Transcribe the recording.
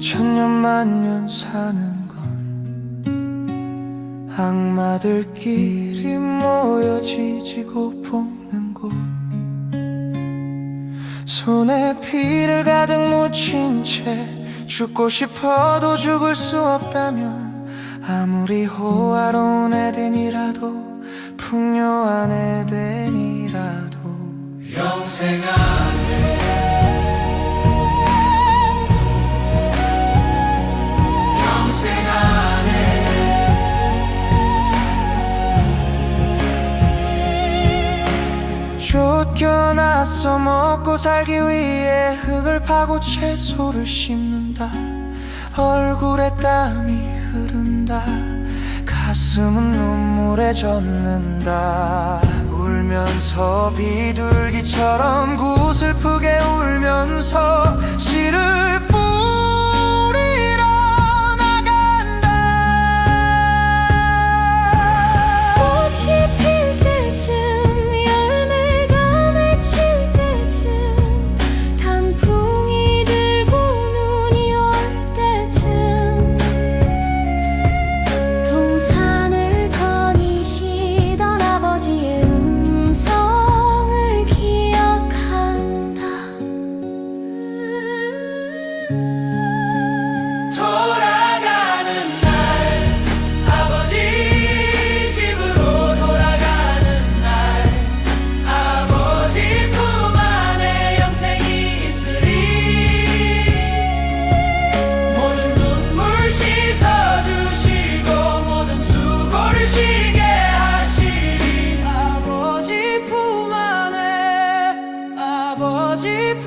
천년만년 사는 건 악마들끼리 모여 지지고 볶는 곳. 손에 피를 가득 묻힌 채 죽고 싶어도 죽을 수 없다면 아무리 호화로운 에덴이라도 풍요한 에덴이라도 영생 안 쫓겨나서 먹고 살기 위해 흙을 파고 채소를 심는다. 얼굴에 땀이 흐른다. 가슴은 눈물에 젖는다. 울면서 비둘기처럼 구슬프게 울면서 씨를 꽃이